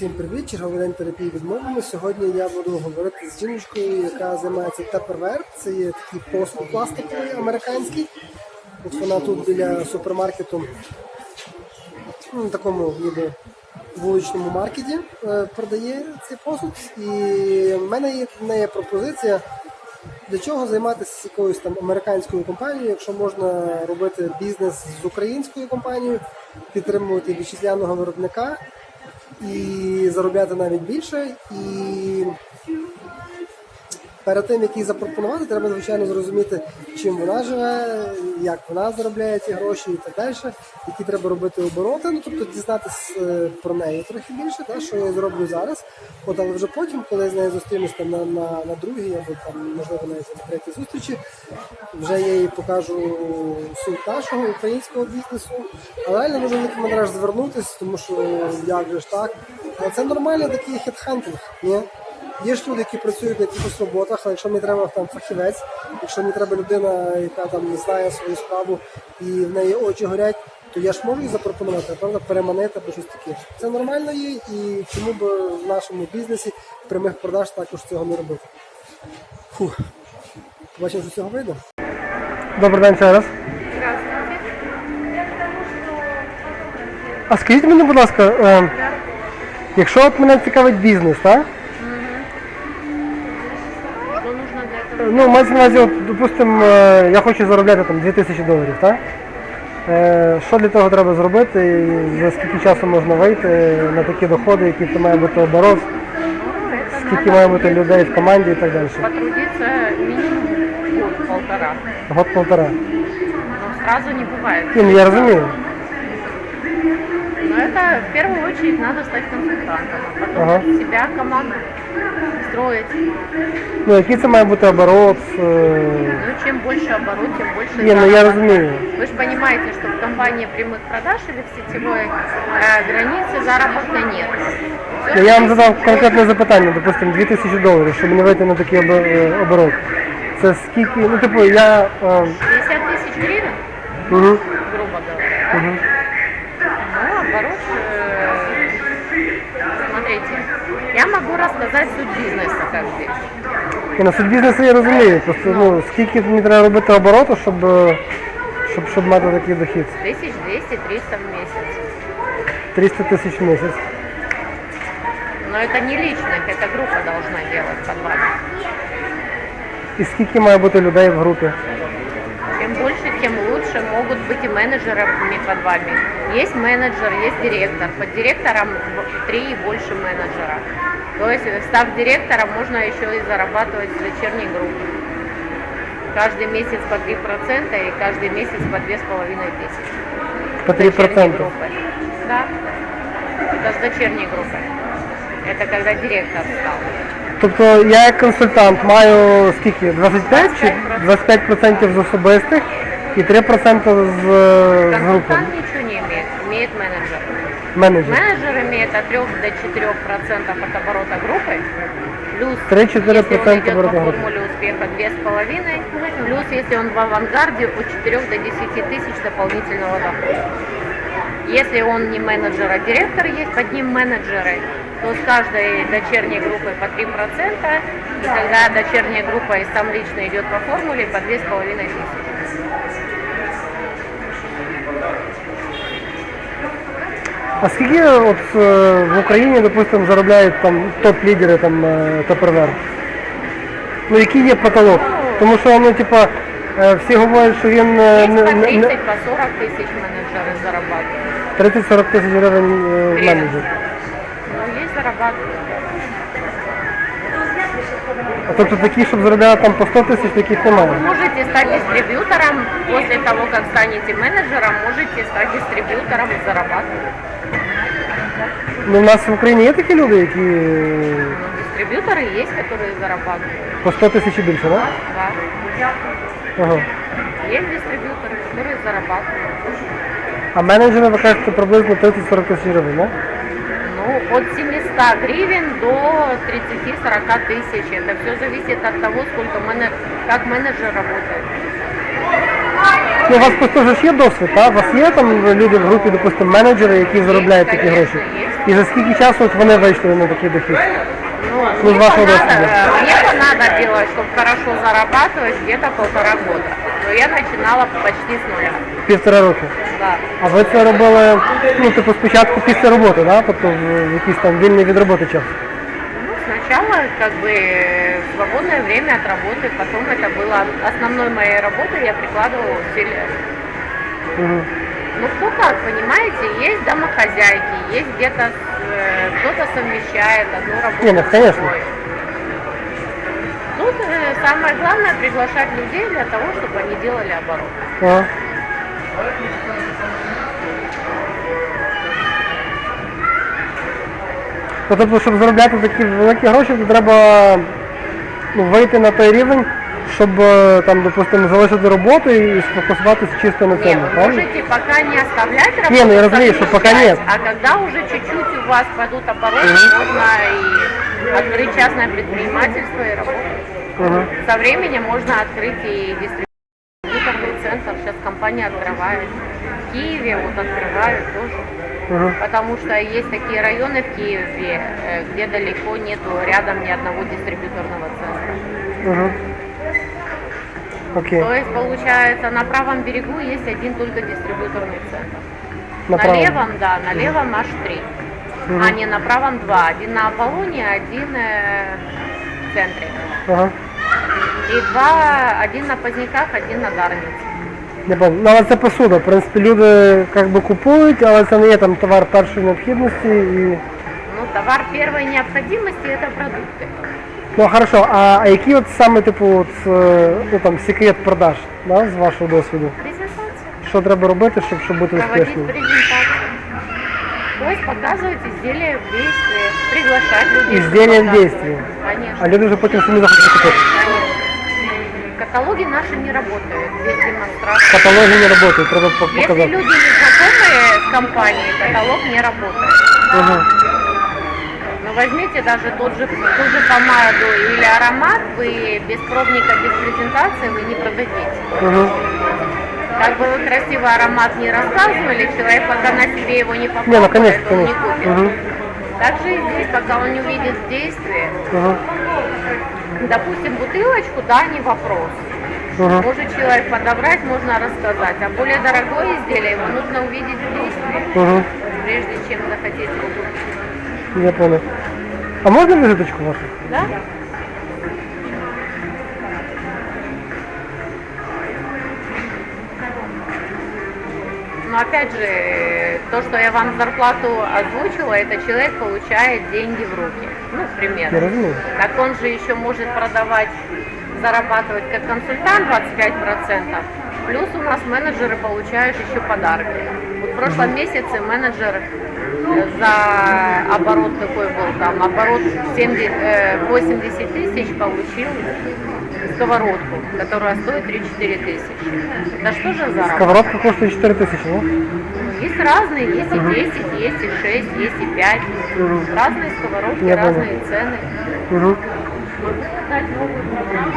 Всім привіт, черговий день терапії відмовами. Сьогодні я буду говорити з жіночкою, яка займається Tupperware. Це є такий посуд пластиковий американський. От вона тут біля супермаркету, ну, на такому ніби вуличному маркеті е, продає цей посуд. І в мене є в неї пропозиція. Для чого займатися якоюсь там американською компанією, якщо можна робити бізнес з українською компанією, підтримувати вітчизняного виробника і заробляти навіть більше. І перед тим, як їй запропонувати, треба, звичайно, зрозуміти, чим вона живе, як вона заробляє ці гроші і так далі, які треба робити обороти. Ну, тобто дізнатися е, про неї трохи більше, та, що я зроблю зараз. От, але вже потім, коли я з нею зустрінусь там на, на, на другій або там, можливо, на третій зустрічі, вже я їй покажу суть нашого українського бізнесу. Але реально може коментарях звернутися, тому що як же ж так. Але це нормальний такий хедхантинг, ні? Є ж люди, які працюють на якихось роботах, але якщо мені треба там фахівець, якщо мені треба людина, яка там знає свою справу і в неї очі горять, то я ж можу їй запропонувати, правда, переманити або щось таке. Це нормально є, і чому б в нашому бізнесі прямих продаж також цього не робити. Фух. Бачимо, що з цього вийде. Добрий день ще раз. А скажіть мені, будь ласка, е, якщо от мене цікавить бізнес, так? Ну, мається на увазі, от, допустимо, е, я хочу заробляти там 2000 доларів, так? Е, Що для того треба зробити і за скільки часу можна вийти на такі доходи, який то має бути оборот, Ну, это скільки має бути людей в команді і так далі. потрудиться минимум год-полтора. Год-полтора. Но сразу не бывает. Ні, ну я розумію. Но это в первую очередь надо стать консультантом, а потом Ага. себя, команду строить. Ну, який це має бути оборот? е, Ну, чем больше оборот, тем больше Ні, ну я заработок. розумію. Вы же понимаете, что в компании прямых продаж или в сетевой э, границе заработка нет. Всё, Ну, Я вам что задав конкретне запитання, допустимо, 2000 доларів, щоб не вийти на такий обо- е, оборот. Це скільки, ну типу, я... Е, 50 тысяч гривен, угу, грубо говоря. угу. Ну, оборот, э, смотрите, я могу рассказать суть бизнеса, как здесь. І на суть бізнесу я розумію. Просто ну, скільки мені треба робити обороту, щоб, е, щоб, щоб мати такий дохід? 1200-300 в месяц. 300 тисяч в місяць. Но это не личных, это группа должна делать под вами. І скільки має бути людей в групі? Тем лучше. Могут быть и менеджерами под вами. Есть менеджер, есть директор. Под директором три и больше менеджера. То есть, э, став директором, можно еще и зарабатывать с дочерней группы. Каждый месяц по 3% и каждый месяц по 2,5 тысячи. По С дочерней 3%. группой. Да. Это с дочерней группой. Это когда директор стал. Тобто я як консультант маю скільки? 25 чи 25% з особистих і 3% з, з групи Консультант ничего не имеет, имеет менеджер. менеджер. Менеджер имеет от 3 до 4 процентов от оборота группы, плюс 3-4% если он идет по оборота группы. формуле успеха 2,5, плюс если он в авангарде от 4 до 10 тысяч дополнительного дохода. Если он не менеджер, а директор есть под ним менеджеры, то с каждой дочерней группой по 3%, и когда дочерняя группа и сам лично идет по формуле, по 2,5 тысячи. А скільки от е, в Україні, допустимо, заробляють там топ-лідери там е, ТПРВ? Ну який є потолок? Тому що ну, типа, е, всі говорять, що він е, Есть не- по не- 30, не- по 40 тысяч менеджеры зарабатывают. 30-40 тисяч гривень е, менеджер. Ну, есть зарабатывают. А тобто такі, щоб заробляти там по 100 тисяч, таких немає. Можете стать дистрибьютором, после того, как станете менеджером, можете стать дистрибьютором и зарабатывать. Ну, у нас в Україні є такі люди, які е, Ну, дистрибьюторы есть, которые зарабатывают. по 100 тисяч і більше, так? Да? Да. Ага. Есть дистрибьюторы, которые зарабатывают. А менеджери, ви кажете, приблизно 30-40 тисяч гривень, да? Ну, от 700 гривен до 30-40 тысяч. Это все зависит от того, сколько мене... как менеджер работает. Ну, у вас просто ж є досвід, так? У вас є там люди в групі, допустимо, менеджери, які заробляють такі конечно, гроші. есть. І за скільки часу от вони вийшли на такий дохід? Ну, Ну, мне, вашего понадо- досвида. э, мне понадобилось, чтобы хорошо зарабатывать, где-то полтора года. Но я начинала почти с нуля. Півтора року. Да. А ви це робили, ну, типу, спочатку після роботи, да? тобто в в якийсь там вільний від роботи час. Ну, сначала как бы э, свободное время от работы, потом это было основной моей работой, я прикладывала усилия. Угу. Ну, кто как, понимаете, есть домохозяйки, есть где-то э, кто-то совмещает одну работу Не, ну, с конечно. другой. Тут э, самое главное приглашать людей для того, чтобы они делали оборот. Ага. Ну, тобто, щоб заробляти такі великі гроші, то треба ну, вийти на той рівень, щоб е, там, допустимо, залишити роботу і сфокусуватися чисто на Не, цьому, вы правильно? можете пока не оставлять работу, Не, ну я разумею, что пока совмещать, нет. А когда уже чуть-чуть у вас пойдут обороты, можно и открыть частное предпринимательство и работать. Ага. Со временем можно открыть и дистрибьюторный центр. Сейчас компания открывает. В Киеве вот открывают тоже. Ага. Потому что есть такие районы в Киеве, э, где далеко нету рядом ни одного дистрибьюторного центра. Ага. Окей. То есть получается на правом берегу есть один только дистрибьюторный центр. На на правом. левом, да, на левом аж три. Мгм. А не на правом два. Один на Аполлоне, один э, в центре. Ага. И два, один на Поздняках, один на Дарнице. Не пам'ятаю. Ну, але це посуда. В принципі, люди як би купують, але це не є там товар першої необхідності і. Ну, товар первой необходимости это продукты. Ну хорошо, а, а які от саме типу от, е, ну, там, секрет продаж да, з вашого досвіду? Презентация. Що треба робити, щоб, щоб бути Проводить успішним? презентацию. То есть показывать изделия в действии, приглашать людей. чтобы Изделия в показывать. действии. Конечно. А люди вже потім самі захочуть купити. Каталоги наши не работают без демонстрации. Каталоги не працюють, треба по- Если люди не знакомые с компанией, каталог не работает. Ага. Но возьмите даже тот же, ту же помаду или аромат, вы без пробника, без презентации вы не продадите. Ага. Как бы вы красивый аромат не рассказывали, человек пока на себе его не попробует, Не, ну конечно, он не конечно. купит. Мгм. Так же и здесь, пока он не увидит действие, Ага. Допустим, бутылочку, да, не вопрос. Ага. Может человек подобрать, можно рассказать. А более дорогое изделие ему нужно увидеть в действии, Ага. прежде чем захотеть его купить. Я понял. А можна візиточку вашу? Да? Но опять же, то, что я вам зарплату озвучила, это человек получает деньги в руки. Ну, розумію. Так он же еще может продавать, зарабатывать как консультант 25%. Плюс у нас менеджеры получают еще подарки. Вот в прошлом месяце менеджер э, за оборот какой был там, оборот 70, э, 80 тысяч получил сковородку, которая стоит 3-4 тысячи. Да что же за? Сковородка коштує 4 тисячі, ну? Ну, Есть разные, есть и 10, есть и 6, есть и 5. Мгм. Разные сковородки, Я понял. разные цены. Угу. Могу дать новую программу.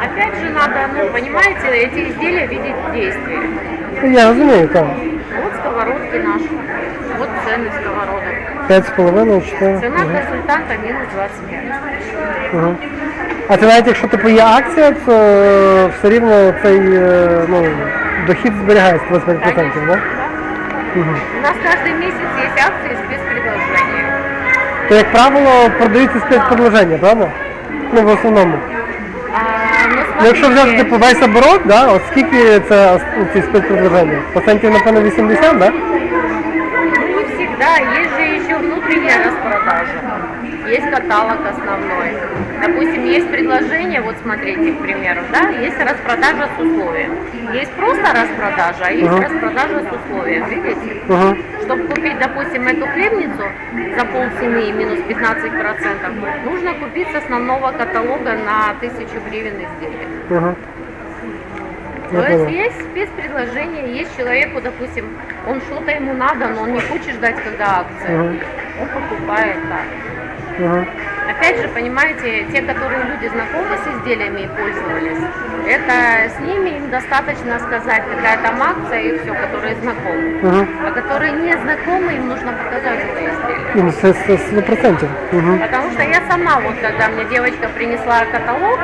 Опять же надо, ну, понимаете, эти изделия видеть в действии. Я розумію, так. Вот сковородки наши, вот цены сковородок. 5,5, 4. Цена консультанта минус 25. Угу. А це навіть якщо типу є акція, то е, все рівно цей е, ну, дохід зберігається 25%, Конечно, да? Угу. У нас каждый месяц есть акции спецпредложения. То, як правило, продаються спецпредложення, правда? Ну, в основному. Ну, Ну, якщо взяти типу, весь оборот, да, от скільки це ну, ці спецпредложення? Процентів, напевно, 80, да? Ну, не всегда. Есть же еще внутренняя распродажа. Есть каталог основной. Допустим, есть предложение, вот смотрите, к примеру, да, есть распродажа с условием. Есть просто распродажа, а есть Ага. распродажа с условием, видите? Угу. Чтобы купить, допустим, эту хлебницу за полцены минус 15%, нужно купить с основного каталога на 1000 гривен изделия. Угу. То есть есть спецпредложение, есть человеку, допустим, он что-то ему надо, но он не хочет ждать, когда акция. Он покупает так. Угу. Опять же, понимаете, те, которые люди знакомы с изделиями и пользовались, это с ними им достаточно сказать, какая там акция и все, которые знакомы. Угу. А которые не знакомы, им нужно показать это изделие. Це 100%. Угу. Потому что я сама, вот когда мне девочка принесла каталог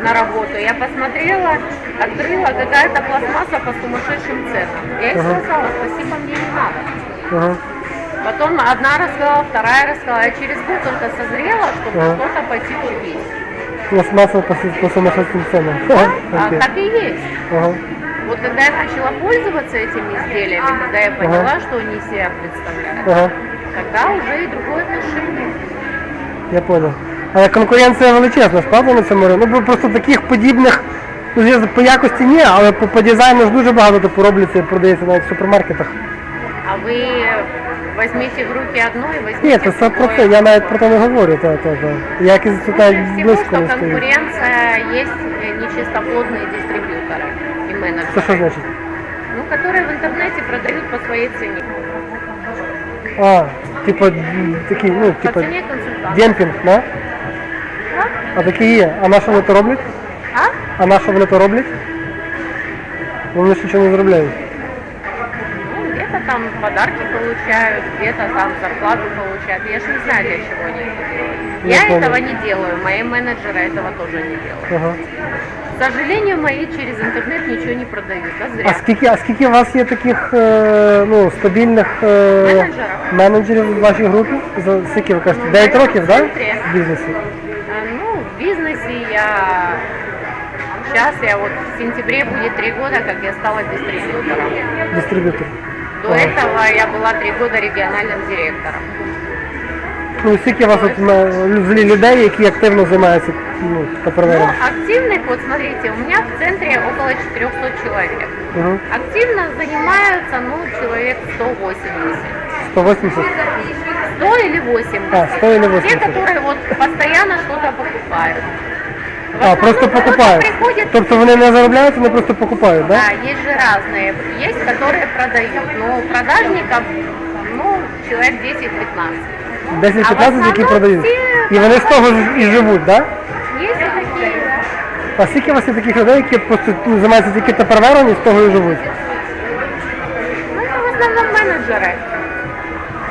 на работу, я посмотрела, открыла какая-то пластмасса по сумасшедшим ценам. Я ей сказала, спасибо, мне не надо. Ага. Потом одна рассказала, вторая рассказала, я через год только созрела, чтобы Ага. что-то пойти купить. Пластмасса по, су- по сумасшедшим ценам. А Окей. так и есть. Ага. Вот когда я начала пользоваться этими изделиями, когда я поняла, что они из себя представляют, Ага. тогда уже и другое отношение. Я понял. Але конкуренція величезна, ж, правда на цьому ринку? Ну бо просто таких подібних, ну звісно, по якості ні, але по, по дизайну ж дуже багато типу робляться і продається навіть в супермаркетах. А вы возьмите в руки одно и возьмите Ні, це все про другое. це, я навіть про це не говорю, та, та, та. Якість тут Прежде навіть всего, близько что не стоїть. конкуренция есть э, нечистоплотные дистрибьюторы и Це менеджеры, що значить? ну, которые в интернете продают по своей цене. А, типу, м, такі, ну, По типу, цене консультанта. демпінг, да? Да? А такі є. А на що вони то роблять? А? А на що вони то роблять? Вони ж нічого не заробляють. Ну, где-то там подарки получают, где-то там зарплату получают. Я же не знаю, для чего они это делают. Я Я понял. этого не делаю, мои менеджеры этого тоже не делают. Ага. К сожалению, мои через интернет ничего не продают, а А зря. скільки, а скільки у вас є таких е, ну, стабільних е, Менеджерів? менеджерів в вашій групі? За скільки ви кажете? 9 Ну, років, в так? центрі. В бізнесі? А, Ну, в бизнесе я... Сейчас я вот в сентябре будет три года, как я стала дистрибьютором. Дистриб'ютор. До Ага. этого я была три года региональным директором. Ну, і скільки у вас от, на, взагалі людей, які активно займаються ну, Ну, товаровером? активных, вот смотрите, у меня в центре около 400 человек. Угу. Активно занимаются, ну, человек 180. 180? 100 или 80. А, 100 или 80. Те, которые вот постоянно что-то покупают. В А, основном просто кто-то покупають. приходит Тобто вони не заробляють, вони просто покупають, так? Да, есть же разные. Есть, которые продают. Но продажников, ну, человек 10-15. 10-15, А в які основному продають. всі- І вони з того ж і живуть, так? Есть и такие. А скільки у вас є таких людей, які просто ну, займаються тільки товаровером і з того і живуть? Ну, это в основном менеджеры.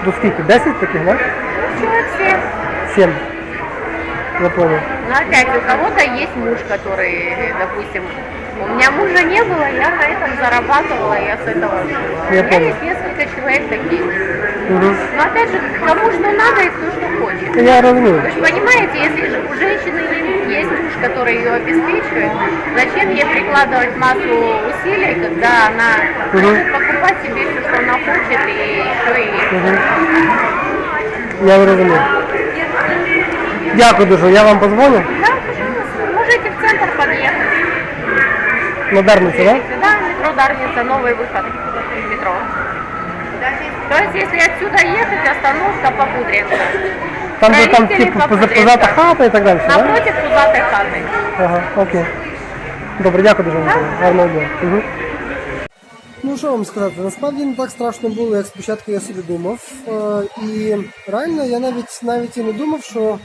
До скільки? 10 таких, так? Ну, человек 7. 7. Я понял. Но опять у кого-то есть муж, который, допустим, у меня мужа не было, я на этом зарабатывала, я с этого жила. Я у меня понял. есть несколько человек таких. Угу. Но опять же, кому что надо и кто что хочет. Я розумію. Вы же понимаете, если же у женщины есть муж, который ее обеспечивает, зачем ей прикладывать массу усилий, когда она Мгм. может покупать себе все, что она хочет, и еще и... Угу. Я розумію. Дякую дуже, я вам позвоню. Да, пожалуйста, можете в центр подъехать. На Дарниці, так? Да, метро Дарница, новый выход из метро. То есть, если отсюда ехать, остановка Попудренко. Там, де там Строители типу Попудренко. позата хата і так далі, так? Напротив пузатой хаты. Ага, окей. Добре, дякую дуже. Наталя. Гарного дня. Угу. Ну що вам сказати, насправді не так страшно було, як спочатку я собі думав. Е, І реально я навіть навіть і не думав, що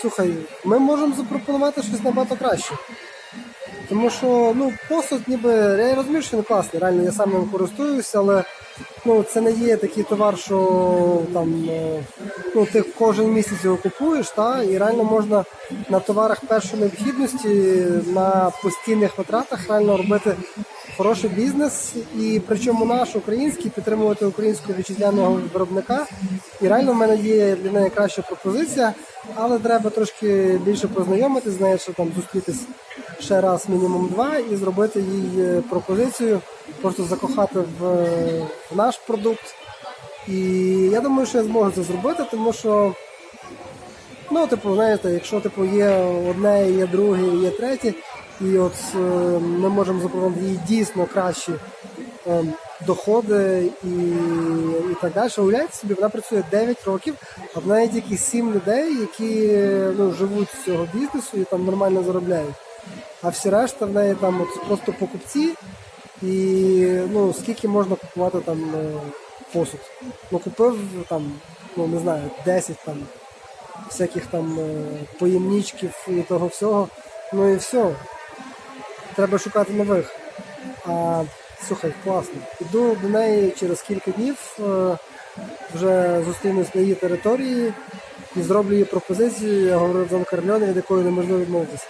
слухай, ми можемо запропонувати щось набагато краще. Тому що ну, посуд ніби я розумію, що він класний, реально я сам ним користуюся, але ну, це не є такий товар, що там е, ну, ти кожен місяць його купуєш, та, і реально можна на товарах першої необхідності, на постійних витратах реально робити хороший бізнес, і причому наш український, підтримувати українського вітчизняного виробника. І реально в мене є для неї краща пропозиція, але треба трошки більше познайомитися з нею, що там зустрітись ще раз, мінімум два, і зробити їй е, пропозицію, просто закохати в, е, в наш продукт. І я думаю, що я зможу це зробити, тому що, ну, типу, знаєте, якщо типу, є одне, є друге, є третє, і от е, ми можемо запропонувати їй дійсно кращі е, доходи і, і так далі. Уявляєте собі, вона працює 9 років, а в неї тільки 7 людей, які ну, живуть з цього бізнесу і там нормально заробляють. А всі решта в неї там от просто покупці, і ну, скільки можна купувати там е, посуд. Ну, купив там, ну не знаю, 10 там всяких там е, поємнічків і того всього. Ну і все. Треба шукати нових. А слухай, класно. Іду до неї через кілька днів, е, вже зустрінусь на її території і зроблю їй пропозицію, я говорив Дон Карльоне, від якої неможливо відмовитися.